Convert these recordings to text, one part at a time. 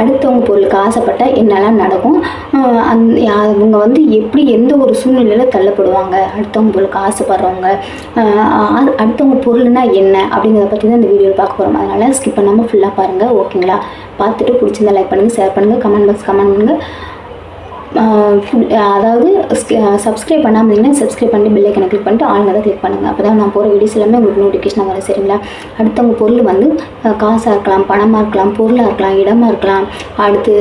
அடுத்தவங்க பொருளுக்கு ஆசைப்பட்டால் என்னெல்லாம் நடக்கும்? அந் அவங்க வந்து எப்படி எந்த ஒரு சூழ்நிலையில் தள்ளப்படுவாங்க? அடுத்தவங்க பொருளுக்கு ஆசைப்படுறவங்க அடுத்தவங்க பொருள்னா என்ன? அப்படிங்கிறத பற்றி தான் இந்த வீடியோவில் பார்க்க போகிறோம் அதனால் ஸ்கிப் பண்ணாமல் ஃபுல்லாக பாருங்கள் ஓகேங்களா பார்த்துட்டு பிடிச்சிருந்தா லைக் பண்ணுங்கள் ஷேர் பண்ணுங்கள் கமெண்ட் பாக்ஸ் கமெண்ட் பண்ணுங்கள் அதாவது சப்ஸ்கிரைப் பண்ணாமல் இருந்தீங்கன்னா சப்ஸ்கிரைப் பண்ணி பில்லை ஐக்கனை கிளிக் பண்ணிட்டு ஆளுங்க கிளிக் பண்ணுங்கள் அப்போ தான் நான் போகிற வீடியோஸ் எல்லாமே உங்களுக்கு நோட்டிஃபிகேஷன் வரும் சரிங்களா? அடுத்தவங்க பொருள் வந்து காசாக இருக்கலாம் பணமாக இருக்கலாம் பொருளாக இருக்கலாம் இடமாக இருக்கலாம். அடுத்து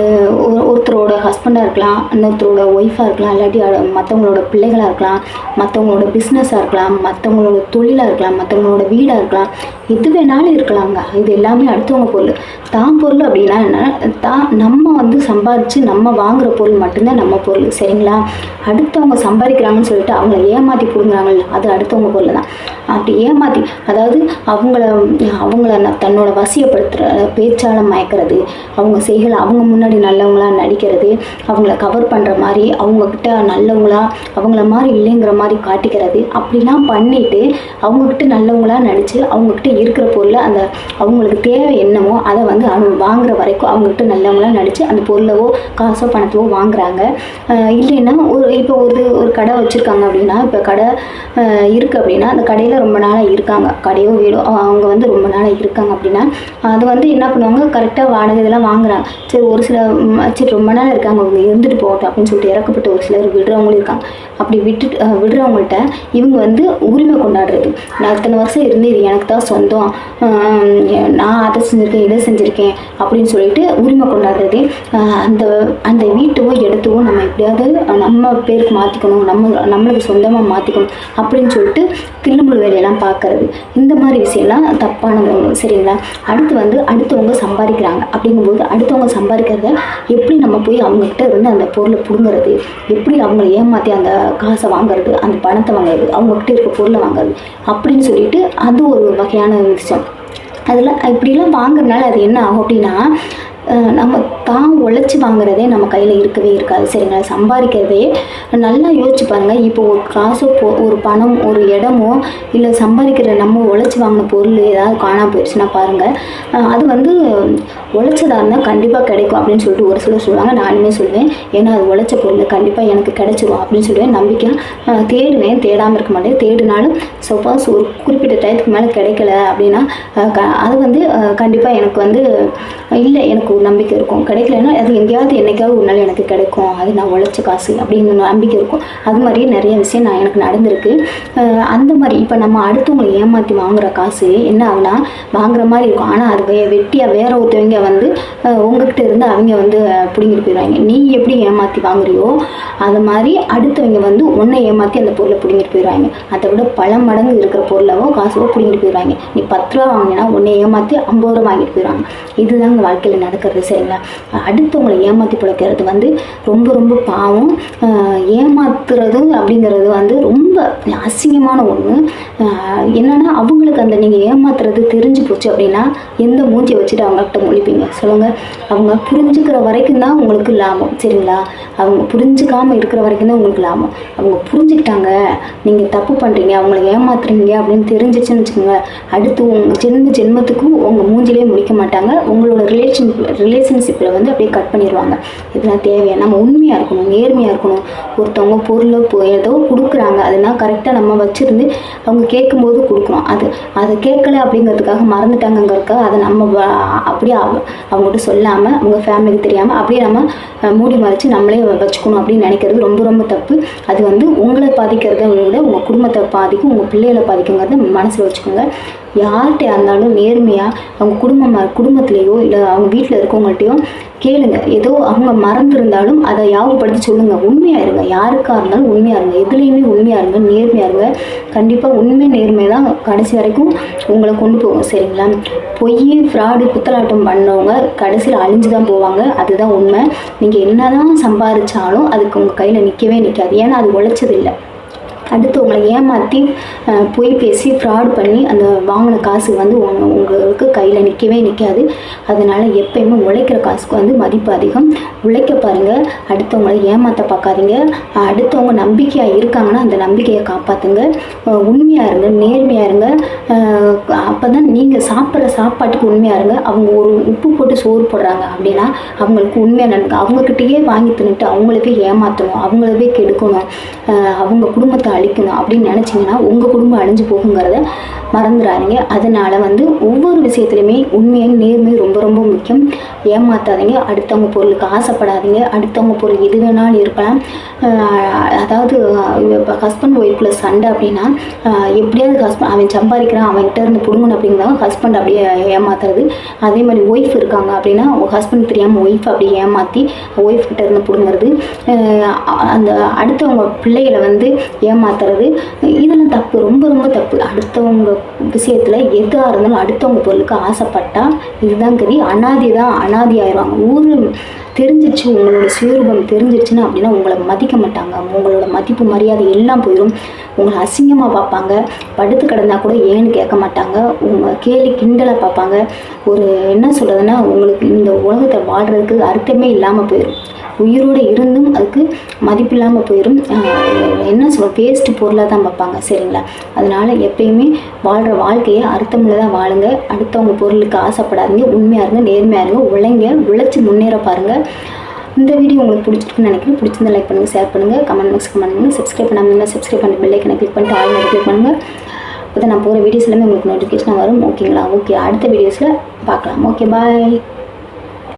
ஒருத்தரோட ஹஸ்பண்டாக இருக்கலாம் இன்னொருத்தரோட ஒய்ஃபாக இருக்கலாம் இல்லாட்டி மற்றவங்களோட பிள்ளைகளாக இருக்கலாம் மற்றவங்களோட பிஸ்னஸாக இருக்கலாம் மற்றவங்களோட தொழிலாக இருக்கலாம் மற்றவங்களோட வீடாக இருக்கலாம். எது வேணாலும் இருக்கலாங்க. இது எல்லாமே அடுத்தவங்க பொருள். தான் பொருள் அப்படின்னா என்ன? தான் நம்ம வந்து சம்பாதிச்சு நம்ம வாங்குகிற பொருள் மட்டும்தான் நம்ம பொருள் சரிங்களா? அடுத்தவங்க சம்பாதிக்கிறாங்கன்னு சொல்லிட்டு அவங்கள ஏமாற்றி பிடுங்குறாங்கல்ல அது அடுத்தவங்க பொருள் தான் அப்படி ஏமாற்றி அதாவது அவங்கள அவங்கள தன்னோட வசியப்படுத்துகிற பேச்சால மயக்கிறது அவங்க செய்களை அவங்க முன்னாடி நல்லவங்களா நடிக்கிறது அவங்கள கவர் பண்ணுற மாதிரி அவங்கக்கிட்ட நல்லவங்களா அவங்கள மாதிரி இல்லைங்கிற மாதிரி காட்டிக்கிறது அப்படிலாம் பண்ணிவிட்டு அவங்கக்கிட்ட நல்லவங்களா நடித்து அவங்கக்கிட்ட இருக்கிற பொருளை அந்த அவங்களுக்கு தேவை என்னமோ அதை வந்து அவங்க வாங்குற வரைக்கும் அவங்கக்கிட்ட நல்லவங்களா நடித்து அந்த பொருளவோ காசோ பணத்தவோ வாங்குறாங்க. இல்லைன்னா ஒரு இப்போ ஒரு ஒரு கடை வச்சுருக்காங்க அப்படின்னா இப்போ கடை இருக்குது அப்படின்னா அந்த கடையில் ரொம்ப நாளாக இருக்காங்க. கடையோ வீடோ அவங்க வந்து ரொம்ப நாளாக இருக்காங்க அப்படின்னா அது வந்து என்ன பண்ணுவாங்க? கரெக்டாக வாடகை இதெல்லாம் வாங்குறாங்க. சரி ஒரு சில சரி ரொம்ப நாள் இருக்காங்க. அவங்க இருந்துட்டு போகட்டும் அப்படின்னு சொல்லிட்டு இறக்கப்பட்ட ஒரு சிலர் விடுறவங்களும் இருக்காங்க. அப்படி விட்டுட்டு விடுறவங்கள்ட்ட இவங்க வந்து உரிமை கொண்டாடுறது. நான் இத்தனை வருஷம் இருந்து இது எனக்கு தான் சொந்தம். நான் அதை செஞ்சுருக்கேன் இதை செஞ்சுருக்கேன் அப்படின்னு சொல்லிட்டு உரிமை கொண்டாடுறது அந்த அந்த வீட்டுவோ இடத்துவோ நம்ம எப்படியாவது நம்ம பேருக்கு மாற்றிக்கணும் நம்ம நம்மளுக்கு சொந்தமாக மாற்றிக்கணும் அப்படின்னு சொல்லிட்டு தில்லுமுள் வேலையெல்லாம் பார்க்கறது. இந்த மாதிரி விஷயம்லாம் தப்பானவங்க சரிங்களா? அடுத்து வந்து அடுத்தவங்க சம்பாதிக்கிறாங்க. அப்படிங்கும்போது அடுத்தவங்க சம்பாதிக்கிறத எப்படி நம்ம போய் அவங்கக்கிட்ட இருந்து அந்த பொருளை பிடுங்குறது? எப்படி அவங்கள ஏமாற்றி அந்த காசை வாங்குறது? அந்த பணத்தை வாங்குறது? அவங்கக்கிட்ட இருக்க பொருளை வாங்குறது? அப்படின்னு சொல்லிட்டு அது ஒரு வகையான விஷயம். அதில் இப்படிலாம் வாங்குறதுனால அது என்ன ஆகும் அப்படின்னா நம்ம தான் உழைச்சி வாங்குறதே நம்ம கையில் இருக்கவே இருக்காது. சரிங்களா சம்பாதிக்கிறதே நல்லா யோசிச்சு பாருங்கள் இப்போ ஒரு காசோ போ ஒரு பணம் ஒரு இடமோ இல்லை சம்பாதிக்கிற நம்ம உழைச்சி வாங்கின பொருள் ஏதாவது காணாம போயிடுச்சுன்னா பாருங்கள் அது வந்து உழைச்சதா இருந்தால் கண்டிப்பாக கிடைக்கும் அப்படின்னு சொல்லிட்டு ஒரு சிலர் சொல்லுவாங்க. நானுமே சொல்லுவேன் ஏன்னா அது உழைச்ச பொருள் கண்டிப்பாக எனக்கு கிடைச்சிரும் அப்படின்னு சொல்லுவேன். நம்பிக்கை தேடுவேன். தேடாமல் இருக்க மாட்டேன். தேடினாலும் சப்போஸ் ஒரு குறிப்பிட்ட டயத்துக்கு மேலே கிடைக்கல அப்படின்னா க- அது வந்து கண்டிப்பாக எனக்கு வந்து இல்லை எனக்கு ஒரு நம்பிக்கை இருக்கும். கிடைக்கலன்னா அது எங்கேயாவது என்னைக்காவது ஒரு நாள் எனக்கு கிடைக்கும். அது நான் உழைச்ச காசு அப்படிங்கிற நம்பிக்கை இருக்கும். அது மாதிரியே நிறைய விஷயம் நான் எனக்கு நடந்திருக்கு. அந்த மாதிரி இப்போ நம்ம அடுத்தவங்களை ஏமாற்றி வாங்குகிற காசு என்ன ஆகுனா வாங்குற மாதிரி இருக்கும். ஆனால் அது வே வெட்டியாக வேற ஒருத்தவங்க வந்து உங்ககிட்ட இருந்து அவங்க வந்து பிடிங்கிட்டு பிடுங்கிட்டு போயிடுவாங்க. நீ எப்படி ஏமாற்றி வாங்குறியோ அது மாதிரி அடுத்தவங்க வந்து உன்னை ஏமாற்றி அந்த பொருளை பிடுங்கிட்டு போயிடுவாங்க. அதை விட பல மடங்கு இருக்கிற பொருளவோ காசோ பிடுங்கிட்டு போயிடுவாங்க. நீ பத்து ரூபா வாங்கினா உன்னை ஏமாற்றி ஐம்பது ரூபா வாங்கிட்டு போயிடுவாங்க. இதுதாங்க வாழ்க்கையில் பிழைக்கிறது சரிங்களா? அடுத்தவங்களை ஏமாற்றி பிழைக்கிறது வந்து ரொம்ப ரொம்ப பாவம். ஏமாத்துறது அப்படிங்கிறது வந்து ரொம்ப அசிங்கமான ஒன்று என்னென்னா அவங்களுக்கு அந்த நீங்கள் ஏமாத்துறது தெரிஞ்சு போச்சு அப்படின்னா எந்த மூஞ்சியை வச்சுட்டு அவங்கள்ட்ட முழிப்பீங்க? சொல்லுங்கள் அவங்க புரிஞ்சுக்கிற வரைக்கும் தான் உங்களுக்கு லாபம் சரிங்களா? அவங்க புரிஞ்சுக்காமல் இருக்கிற வரைக்கும் தான் உங்களுக்கு லாபம். அவங்க புரிஞ்சுக்கிட்டாங்க நீங்கள் தப்பு பண்ணுறீங்க அவங்கள ஏமாத்துறீங்க அப்படின்னு தெரிஞ்சிச்சுன்னு வச்சுக்கோங்க. அடுத்து உங்கள் ஜென்ம ஜென்மத்துக்கும் உங்கள் மூஞ்சிலே முடிக்க மாட்டாங்க. உங்களோட ரிலேஷன் ரிலேஷன்ஷிப்பில் வந்து அப்படியே கட் பண்ணிடுவாங்க இதெல்லாம் தேவையா? நம்ம உண்மையாக இருக்கணும் நேர்மையாக இருக்கணும். ஒருத்தவங்க பொருளோ ஏதோ கொடுக்குறாங்க. அதெல்லாம் கரெக்டாக நம்ம வச்சுருந்து அவங்க கேட்கும்போது கொடுக்குறோம் அது அதை கேட்கல அப்படிங்கிறதுக்காக மறந்துட்டாங்கங்கிறதுக்காக அதை நம்ம அப்படியே அவங்ககிட்ட சொல்லாமல் அவங்க ஃபேமிலிக்கு தெரியாமல் அப்படியே நம்ம மூடி மறைச்சு நம்மளே வச்சுக்கணும் அப்படின்னு நினைக்கிறது ரொம்ப ரொம்ப தப்பு. அது வந்து உங்களை பாதிக்கிறத விட உங்கள் குடும்பத்தை பாதிக்கும் உங்கள் பிள்ளைகளை பாதிக்குங்கிறத மனசில் வச்சுக்கோங்க. யார்கிட்ட இருந்தாலும் நேர்மையாக அவங்க குடும்பமாக குடும்பத்துலேயோ இல்லை அவங்க வீட்டில் இருக்கவங்கள்ட்டையோ கேளுங்க. ஏதோ அவங்க மறந்துருந்தாலும் அதை யாகப்படுத்தி சொல்லுங்கள் உண்மையாக இருங்க. யாருக்காக இருந்தாலும் உண்மையாக இருங்க. எதுலேயுமே உண்மையாக இருங்க. நேர்மையாக இருங்க. கண்டிப்பாக உண்மை நேர்மை தான் கடைசி வரைக்கும் உங்களை கொண்டு போகும். சரிங்களா? பொய் ஃப்ராடு குத்தலாட்டம் பண்ணவங்க கடைசியில் அழிஞ்சு தான் போவாங்க. அதுதான் உண்மை. நீங்கள் என்னதான் சம்பாதிச்சாலும் அதுக்கு உங்கள் கையில் நிற்கவே நிற்காது ஏன்னா அது உழைச்சதில்லை. அடுத்தவங்களை ஏமாற்றி பொய் பேசி ஃப்ராட் பண்ணி அந்த வாங்கின காசு வந்து உங்களுக்கு கையில் நிற்கவே நிற்காது அதனால் எப்பயுமே உழைக்கிற காசுக்கு வந்து மதிப்பு அதிகம். உழைக்க பாருங்கள் அடுத்தவங்களை ஏமாற்ற பார்க்காதீங்க. அடுத்தவங்க நம்பிக்கையாக இருக்காங்கன்னா அந்த நம்பிக்கையை காப்பாற்றுங்க உண்மையாக இருங்க நேர்மையாக இருங்க. அப்போ தான் நீங்கள் சாப்பிட்ற சாப்பாட்டுக்கு உண்மையாக இருங்க. அவங்க ஒரு உப்பு போட்டு சோறு போடுறாங்க அப்படின்னா அவங்களுக்கு உண்மையாக நடங்க அவங்கக்கிட்டேயே வாங்கி தின்னுட்டு அவங்களுக்கே ஏமாற்றணும் அவங்களவே கெடுக்கணும். அவங்க குடும்பத்தை அழிக்கணும் அப்படின்னு நினச்சிங்கன்னா உங்கள் குடும்பம் அழிஞ்சு போகுங்கிறத மறந்துடாதீங்க அதனால் வந்து ஒவ்வொரு விஷயத்துலையுமே உண்மையும் நேர்மையும் ரொம்ப ரொம்ப முக்கியம். ஏமாற்றாதீங்க அடுத்தவங்க பொருளுக்கு ஆசைப்படாதீங்க. அடுத்தவங்க பொருள் எது வேணாலும் இருக்கலாம். அதாவது இப்போ ஹஸ்பண்ட் ஒய்ஃபில் சண்டை அப்படின்னா எப்படியாவது ஹஸ்பண்ட் அவன் சம்பாதிக்கிறான் அவன்கிட்ட இருந்து பிடுங்கணும் அப்படிங்கிறத ஹஸ்பண்ட் அப்படியே ஏமாத்துறது. அதே மாதிரி ஒய்ஃப் இருக்காங்க அப்படின்னா ஹஸ்பண்ட் தெரியாமல் ஒய்ஃப் அப்படியே ஏமாற்றி ஒய்ஃப் கிட்ட இருந்து பிடுங்கிறது. அந்த அடுத்தவங்க பிள்ளைகளை வந்து ஏமாத்துறது. இதெல்லாம் தப்பு. ரொம்ப ரொம்ப தப்பு. அடுத்தவங்க விஷயத்தில் எதாக இருந்தாலும் அடுத்தவங்க பொருளுக்கு ஆசைப்பட்டால் இதுதான் கதி. அனாதி தான் அனாதி ஆயிடுவாங்க. ஊர் தெரிஞ்சிச்சு உங்களோட சுயரூபம் தெரிஞ்சிருச்சுன்னா அப்படின்னா உங்களை மதிக்க மாட்டாங்க. உங்களோட மதிப்பு மரியாதை எல்லாம் போயிடும் உங்களை அசிங்கமாக பார்ப்பாங்க. படுத்து கிடந்தா கூட ஏன்னு கேட்க மாட்டாங்க. உங்கள் கேலி கிண்டலாக பார்ப்பாங்க. ஒரு என்ன சொல்கிறதுன்னா உங்களுக்கு இந்த உலகத்தை வாழ்கிறதுக்கு அர்த்தமே இல்லாமல் போயிடும் உயிரோடு இருந்தும் அதுக்கு மதிப்பு இல்லாமல் போயிடும் என்ன சொல்ல பேஸ்ட்டு பொருளாக தான் பார்ப்பாங்க. சரிங்களா? அதனால் எப்பயுமே வாழ்கிற வாழ்க்கையை அர்த்தமுள்ளதாக வாழுங்க. அடுத்தவங்க பொருளுக்கு ஆசைப்படாதீங்க. உண்மையாக இருங்க நேர்மையாக இருங்க உழைங்க உழைச்சி முன்னேற பாருங்கள் இந்த வீடியோ உங்களுக்கு பிடிச்சிருக்குன்னு நினைக்கிறேன். பிடிச்சிருந்தா லைக் பண்ணுங்கள் ஷேர் பண்ணுங்கள் கமெண்ட் பாக்ஸ் கமெண்ட் பண்ணுங்கள் சப்ஸ்கிரைப் பண்ணாமல் சப்ஸ்கிரைப் பண்ணி பெல் கிளிக் பண்ணிட்டு ஆல் கிளிக் பண்ணுங்கள் அப்போ நான் போகிற வீடியோஸ் எல்லாமே உங்களுக்கு நோட்டிஃபிகேஷனாக வரும். ஓகேங்களா ஓகே அடுத்த வீடியோஸில் பார்க்கலாம். Okay bye